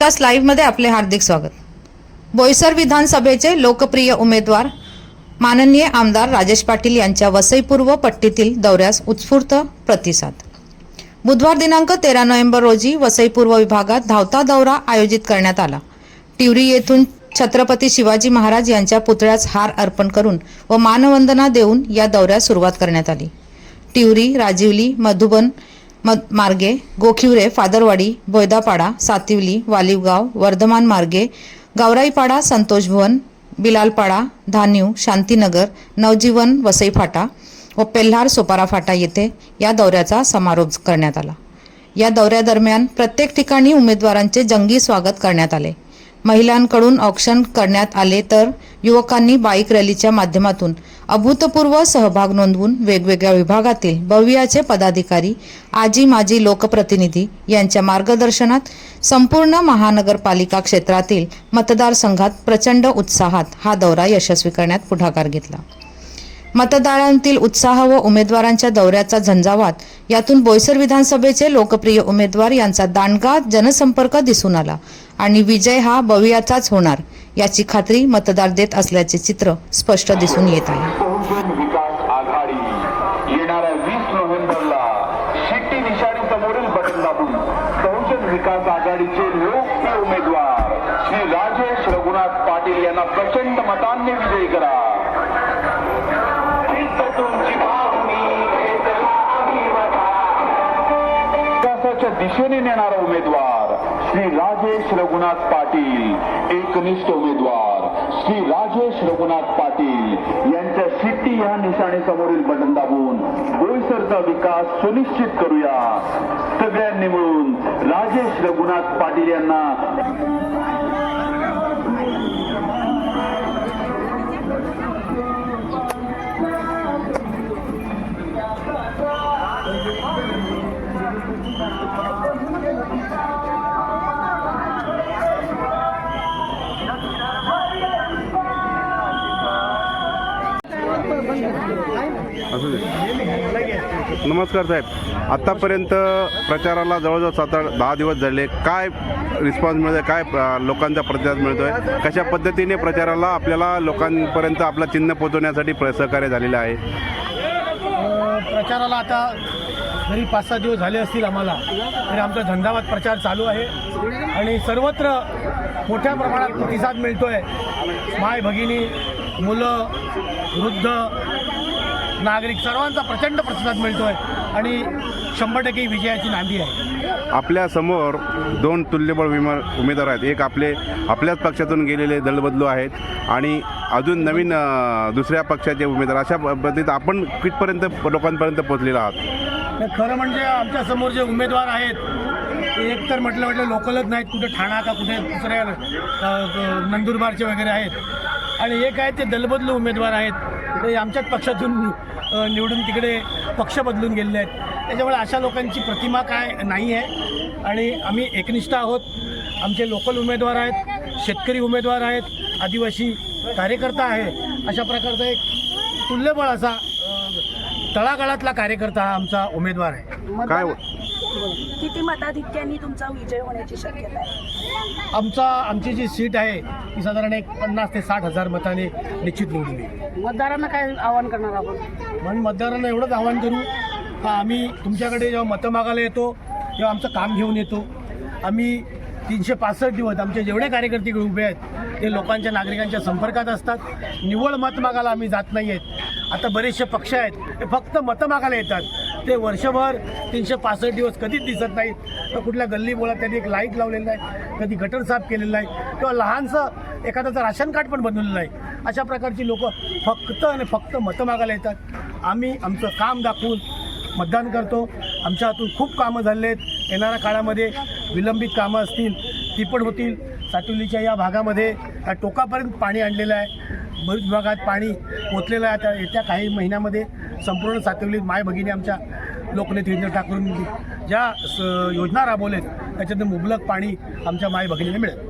विकास लाईव्हमध्ये आपले हार्दिक स्वागत. बोईसर विधानसभेचे लोकप्रिय उमेदवार माननीय आमदार राजेश पाटील यांच्या वसईपूर्व पट्टीतील दौऱ्यास उत्स्फूर्त प्रतिसाद. बुधवार दिनांक तेरा नोव्हेंबर रोजी वसईपूर्व विभागात धावता दौरा आयोजित करण्यात आला. टिवरी येथून छत्रपती शिवाजी महाराज यांच्या पुतळ्यास हार अर्पण करून व मानवंदना देऊन या दौऱ्यास सुरुवात करण्यात आली. टिवरी राजिवली मधुबन म मार्गे गोखिवरे फादरवाडी बोयदापाडा सातिवली वालिवगाव वर्धमान मार्गे गावराईपाडा संतोष भवन बिलालपाडा धान्यू शांतीनगर नवजीवन वसई फाटा व पेल्हार सोपारा फाटा येथे या दौऱ्याचा समारोप करण्यात आला. या दौऱ्यादरम्यान प्रत्येक ठिकाणी उमेदवारांचे जंगी स्वागत करण्यात आले. महिलांकडून ऑक्शन करण्यात आले तर युवकांनी बाईक रॅलीच्या माध्यमातून अभूतपूर्व सहभाग नोंदवून वेगवेगळ्या विभागातील भव्याचे पदाधिकारी आजी माजी लोकप्रतिनिधी यांच्या मार्गदर्शनात संपूर्ण महानगरपालिका क्षेत्रातील मतदारसंघात प्रचंड उत्साहात हा दौरा यशस्वी करण्यात पुढाकार घेतला. मतदारांतील उत्साह व उमेदवारांच्या दौऱ्याचा झंझावात यातून बोईसर विधानसभेचे लोकप्रिय उमेदवार यांचा दांडगा जनसंपर्क दिसून आला आणि विजय हा बवियाचाच होणार याची खात्री मतदार देत असल्याचे चित्र स्पष्ट दिसून येत आहे. बहुजन विकास आघाडी. येणाऱ्या विकास आघाडीचे लोकप्रिय उमेदवार श्री राजेश रघुनाथ पाटील यांना प्रचंड मतांनी विजयी करा. तुमची विकासाच्या दिशेने नेणारा उमेदवार श्री राजेश रघुनाथ पाटील एकनिष्ठ उमेदवार. श्री राजेश रघुनाथ पाटील यांच्या सिटी या निशाणे समोरील बटन दाबून बोईसरचा विकास सुनिश्चित करूया. सगळ्यांनी मिळून राजेश रघुनाथ पाटील यांना नमस्कार साहेब. आत्तापर्यंत प्रचाराला जवळजवळ सात आठ दहा दिवस झाले. काय रिस्पॉन्स मिळतोय? काय लोकांचा प्रतिसाद मिळतोय? कशा पद्धतीने प्रचाराला आपल्याला लोकांपर्यंत आपलं चिन्ह पोहोचवण्यासाठी प्र- सहकार्य झालेलं आहे? प्रचाराला आता जरी पाच सहा दिवस झाले असतील आम्हाला तरी आमचा झंझावात प्रचार चालू आहे. आणि सर्वत्र मोठ्या प्रमाणात प्रतिसाद मिळतो आहे माय भगिनी मुलं वृद्ध नागरिक सर्वांचा प्रचंड प्रतिसाद मिळतो आहे आणि शंभर टक्के विजयाची नांदी आहे. आपल्यासमोर दोन तुल्यबळ विमा उमेदवार आहेत. एक आपले आपल्याच पक्षातून गेलेले दलबदलू आहेत आणि अजून नवीन दुसऱ्या पक्षाचे उमेदवार. अशा पद्धतीत आपण कितपर्यंत लोकांपर्यंत पोहोचलेला आहात. तर खरं म्हणजे आमच्यासमोर जे उमेदवार आहेत ते एकतर म्हटलं म्हटलं लोकलच नाहीत. कुठे ठाणा का कुठे दुसऱ्या नंदुरबारचे वगैरे आहेत. आणि एक आहे ते दलबदलू उमेदवार आहेत. ते आमच्याच पक्षातून निवडून तिकडे पक्ष बदलून गेलेले आहेत. त्याच्यामुळे अशा लोकांची प्रतिमा काय नाही आहे आणि आम्ही एकनिष्ठ आहोत. आमचे लोकल उमेदवार आहेत शेतकरी उमेदवार आहेत आदिवासी कार्यकर्ता आहे. अशा प्रकारचा एक तुल्यबळ असा तळागाळातला कार्यकर्ता हा आमचा उमेदवार आहे. काय किती मताधिक्यांनी तुमचा विजय होण्याची शक्यता आहे? आमचा आमची जी सीट आहे ती साधारण एक पन्नास ते साठ हजार मताने निश्चित निवडून येईल. मतदारांना काय आवाहन करणार आपण? म्हणून मतदारांना एवढंच आवाहन करू का आम्ही तुमच्याकडे जेव्हा मतं मागायला येतो तेव्हा आमचं काम घेऊन येतो. आम्ही तीनशे पासष्ट दिवस आमचे जेवढे कार्यकर्ते उभे आहेत ते लोकांच्या नागरिकांच्या संपर्कात असतात. निव्वळ मत मागायला आम्ही जात नाही आहेत आता बरेचसे पक्ष आहेत ते फक्त मतं मागायला येतात. ते वर्षभर तीनशे पासष्ट दिवस कधीच दिसत नाहीत. तर कुठल्या गल्ली बोळात त्यांनी एक लाइट लावलेलं नाही कधी गटर साफ केलेलं नाही किंवा लहानसं एखाद्याचं राशन कार्ड पण बनवलेलं नाही. अशा प्रकारची लोक फक्त आणि फक्त मतं मागायला येतात. आम्ही आमचं काम दाखवून मतदान करतो. आमच्या हातून खूप कामं झाले आहेत येणाऱ्या काळामध्ये विलंबित कामं असतील ती पण होतील. सातुलीच्या या भागामध्ये टोकापर्यंत पाणी आणलेलं आहे. बरीच भागात पाणी पोचलेलं आहे. आता येत्या काही महिन्यामध्ये संपूर्ण सातवलीत माय भगिनी आमच्या लोकनेते योजना टाकून ज्या स- योजना आहेत त्याच्यातून मुबलक पाणी आमच्या माय भगिनीने मिळेल.